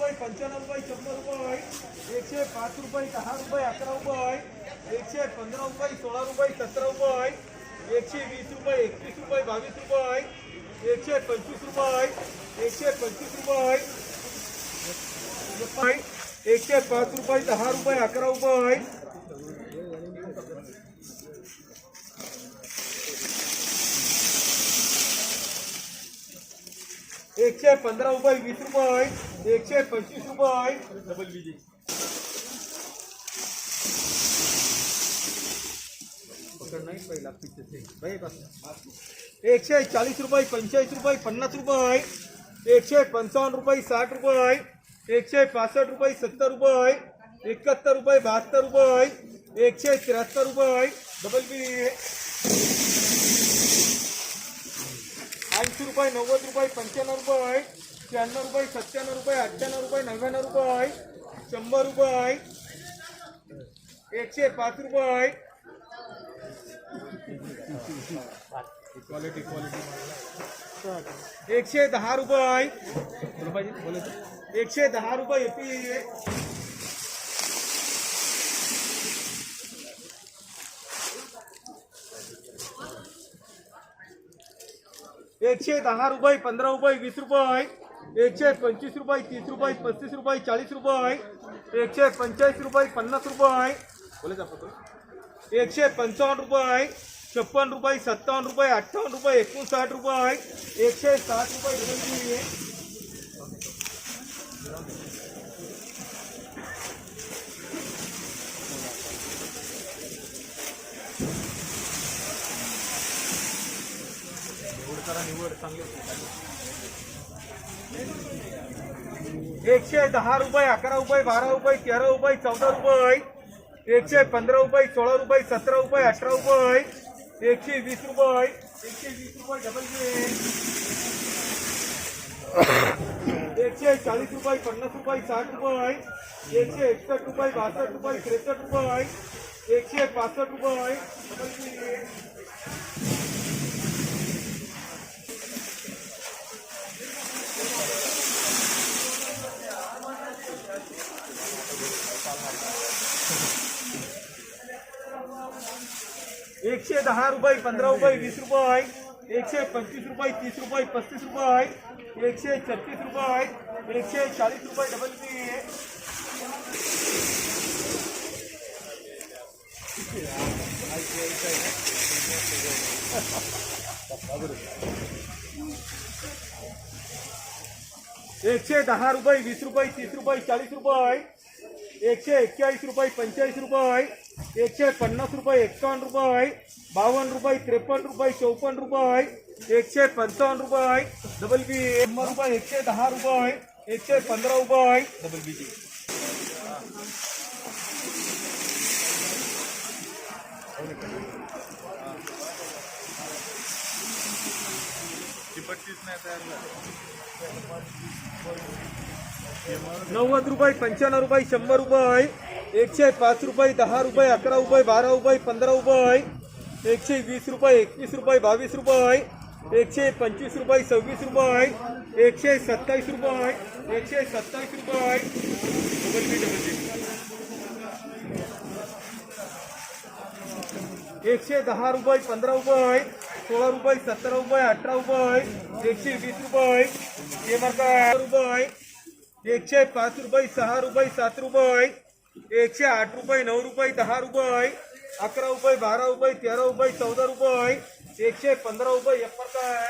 नव्वद रुपये पंच्याण्णव रुपये शंभर रुपये एकशे पाच रुपये दहा रुपये अकरा रुपये एकशे पंधरा रुपये सोळा रुपये सतरा रुपये एकशे वीस रुपये एकवीस रुपये बावीस रुपये एकशे पंचवीस रुपये एकशे पंचवीस रुपये रुपये एकशे पाच रुपये दहा रुपये अकरा रुपये एकशे पंधरा रुपये वीस रुपये एकशे पंचवीस रुपये डबल बीजी एकशे चाळीस रुपये पंचेचाळीस रुपये, पन्नास रुपये एकशे पंचावन्न रुपये, साठ रुपये एकशे पासष्ट रुपये, सत्तर रुपये एकाहत्तर रुपये, बहात्तर रुपये एकशे त्र्याहत्तर रुपये डबल बी रुपये, नव्वद रुपये, पंच्याण्णव रुपये शहाण्णव रुपये, सत्त्याण्णव रुपये, अठ्ठ्याण्णव रुपये, नव्याण्णव रुपये शंभर रुपये एकशे पाच रुपये क्वालिटी क्वालिटी एकशे दहा रुपये एकशे दहा रुपये एकशे दहा रुपये, पंधरा रुपये, वीस रुपये. एकशे पंचवीस रुपये, तीस रुपये, पस्तीस रुपये, चाळीस रुपये. एकशे पंचाळीस रुपये, पन्नास रुपये. एकशे पंचावन्न रुपये, छप्पन रुपये, सत्तावन्न रुपये, अठ्ठावन्न रुपये, एकोणसाठ रुपये. एकशे साठ रुपये. एकशे दहा रुपये, अकरा रुपये, बारा रुपये, तेरा रुपये, चौदा रुपये, एकशे पंधरा रुपये, सोळा रुपये, सतरा रुपये, अठरा रुपये, एकशे वीस रुपये, एकशे वीस रुपये डबल एकशे चाळीस रुपये, पन्नास रुपये, साठ रुपये, एकशे एकसष्ट रुपये, बासष्ट रुपये, त्रेसष्ट रुपये, एकशे पासष्ट रुपये. एकशे दहा रुपये पंधरा रुपये वीस रुपये एकशे पंचवीस रुपये, तीस रुपये पस्तीस रुपये एकशे छत्तीस रुपये एकशे चाळीस रुपये डबल बी एकशे दहा रुपये वीस रुपये, तीस रुपये चाळीस रुपये एकशे एक्केचाळीस रुपये पंचेचाळीस रुपये एकशे पन्नास रुपये, एक्कावन्न रुपये बावन्न रुपये, त्रेपन्न रुपये, चौपन्न रुपये एकशे पंचावन्न रुपये डबल बी शंभर रुपये, एकशे दहा रुपये एकशे पंधरा रुपये डबल बी नव्वद रुपये पंच्याण्णव रुपये शंभर रुपये एकशे पाच रुपये दहा रुपये अकरा रुपये बारा रुपये पंधरा रुपये एकशे वीस रुपये एकवीस रुपये बावीस रुपये एकशे पंचवीस रुपये सव्वीस रुपये एकशे सत्तावीस रुपये एकशे सत्तावीस रुपये एकशे दहा रुपये पंधरा रुपये सोळा रुपये सतरा रुपये अठरा रुपये एकशे वीस रुपये रुपये एकशे पाँच रुपये, सहा रुपये, सात रुपये, एकशे आठ रुपये नौ रुपये, दहा रुपये, अकरा रुपये, बारा रुपये, तेरा रुपये, चौदा रुपये, एकशे पंधरा रुपये, एक प्रकार.